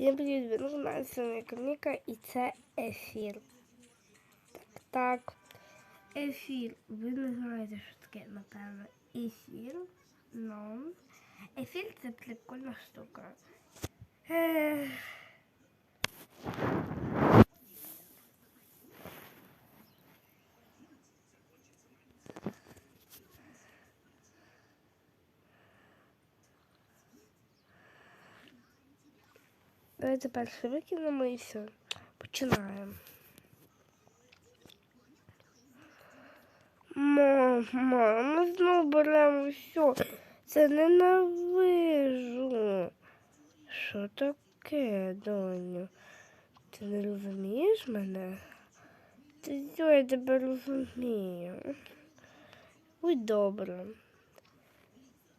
Всім привіт, ви називаєтеся мене Каміка і це ефір. Так, так. Ефір. Ви не знаєте, що таке, напевно, ефір. Ну, ефір це прикольна штука. Ех. Давайте перше викинемо і все. Починаємо. Мама, ми знову беремо все. Це ненавижу. Що таке, доню? Ти не розумієш мене? Ти що, я тебе розумію. Ой, добре.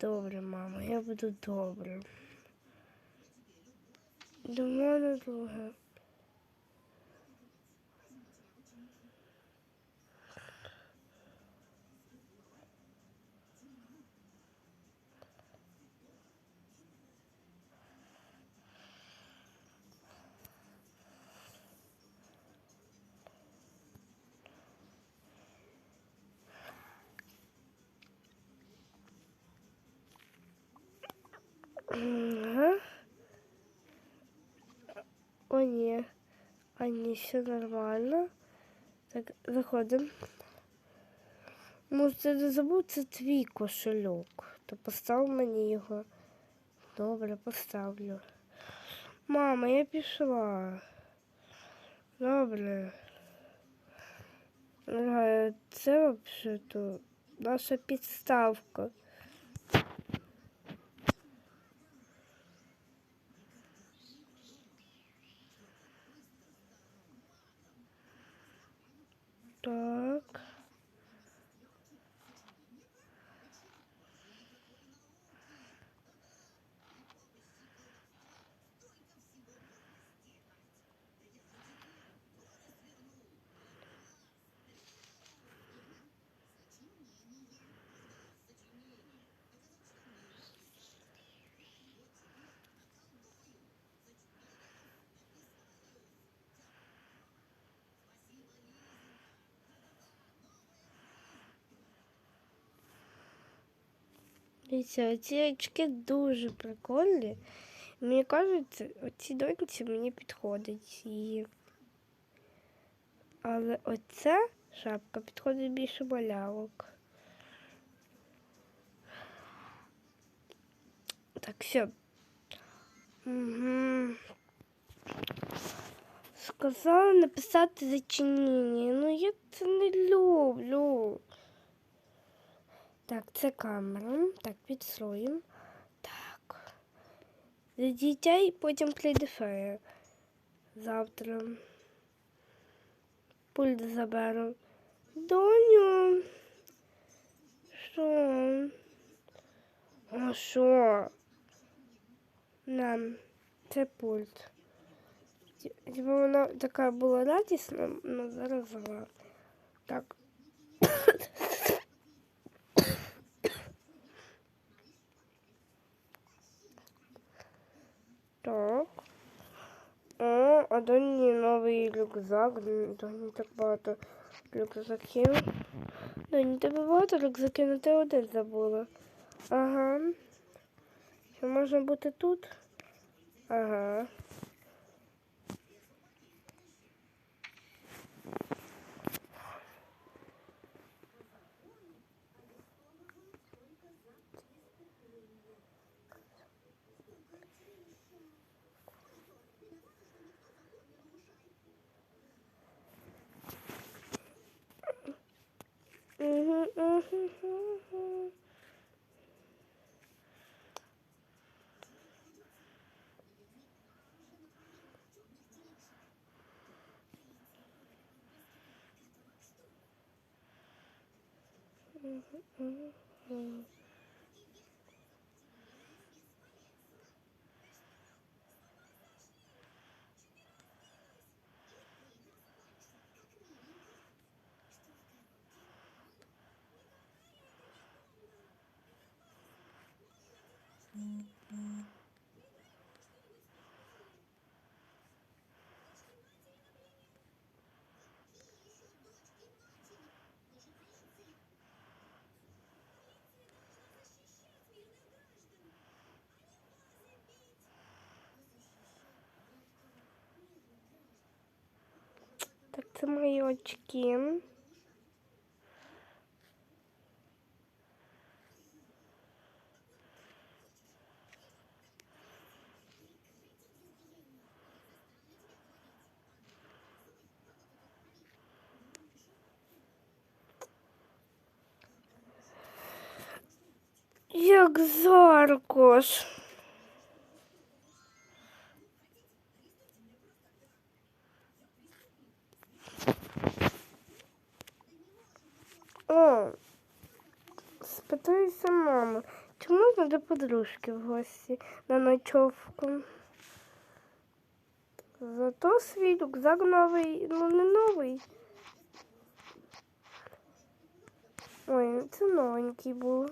Добре, мама, я буду добре. До мене друге. Ага. О, ні. А ні, все нормально. Так, заходимо. Може, ти не забув, це твій кошельок. То постав мені його. Добре, поставлю. Мама, я пішла. Добре. Ага, Це взагалі наша підставка. Так. Дивіться, ці очки дуже прикольні. Мені кажуть, оці доньці мені підходить. І... Але оця шапка підходить більше малявок. Так, все. Угу. Сказала написати зачинення. Ну я це не люблю. Так, це камера. Так, підстроїмо. Так. За дітей потім прийде фея. Завтра. Пульт заберу. Доню. Що? А що? Нам. Це пульт. Типа вона така була радісна, але зараз зла. Так. О, а Донні новий рюкзак. Донні так багато рюкзаків. Донні, тебе багато рюкзаків, але ти один забула. Ага. Що можна бути тут? Ага. Mm-hmm. mm-hmm, mm-hmm. Это мои очки. Як Заркош. До подружки в гості на ночовку? Зато свій рюкзак новий, ну не новий. Ой, це новенький був.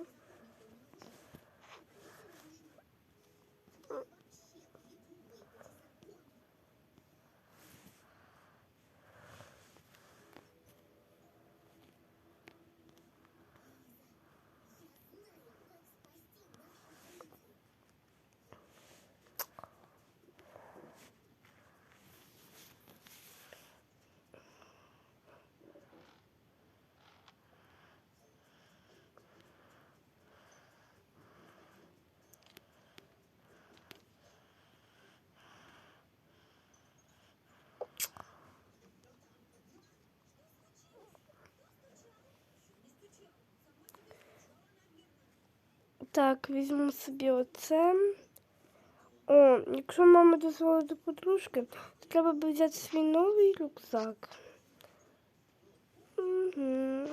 Так, візьму собі оце. О, якщо мама дозволить до подружки, то треба би взяти свій новий рюкзак. Угу.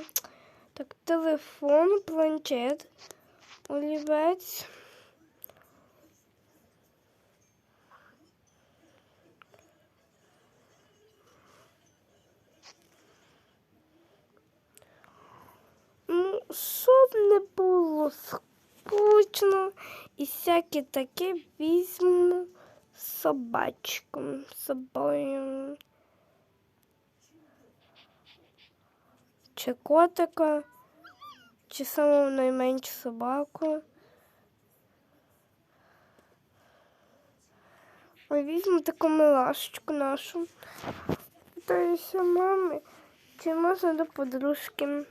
Так, телефон, планшет, олівець. Ну, щоб не було скучно і всяке таке візьму собачку з собою. Чи котика, чи саму найменшу собаку. Ой, візьму таку милашечку нашу. Питаюся мами, чи можна до подружки.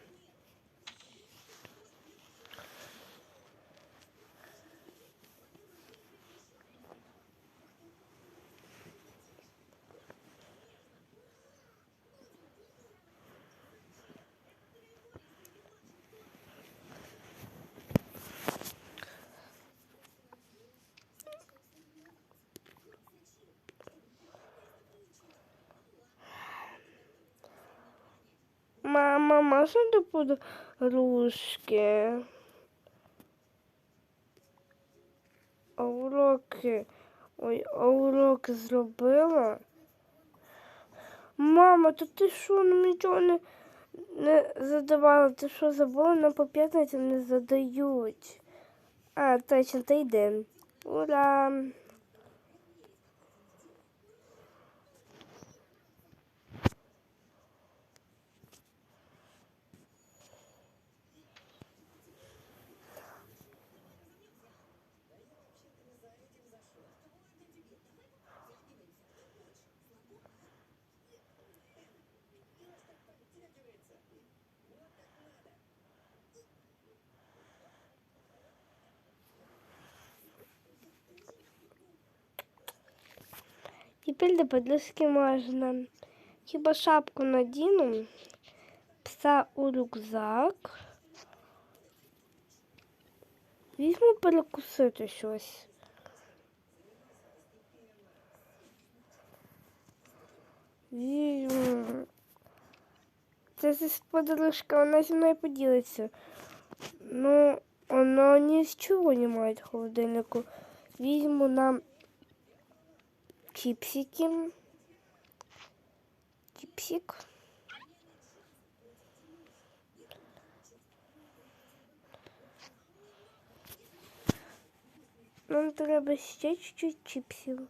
Мама, можна до подружки? А уроки. Ой, а уроки зробила? Мама, то ти що нам нічого не, не задавала? Ти що забула? Нам по п'ятницям не задають. А, точно, та йде. Ура! Теперь до подружки можно. Хіба шапку надіну, пса у рюкзак. Візьму перекусити щось. Візьму. Це подружка, вона зі мною поділиться. Ну, вона ні не має в холодильнику. Візьму нам чипсики. Чипсик. Нам треба ще чуть-чуть чипсів.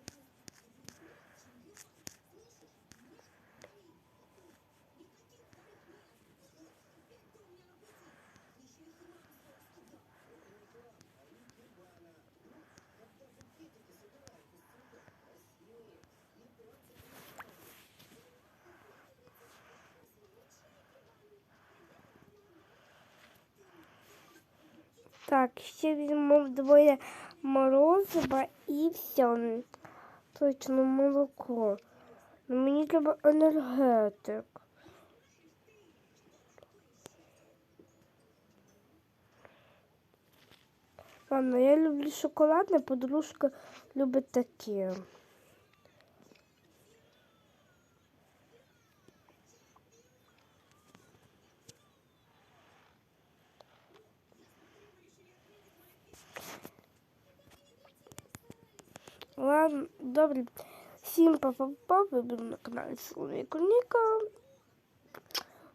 Так, ще візьму вдвоє морозива і все. Точно молоко. Ну, мені треба енергетик. Ладно, я люблю шоколадне, подружка любить таке. Ладно, добре. Всім па-па-па, ви були на каналі Соломія Ніка.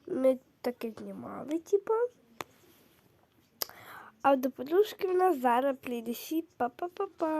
Ми таке знімали, типа. А до подружки в нас зараз прийде ще па-па-па-па.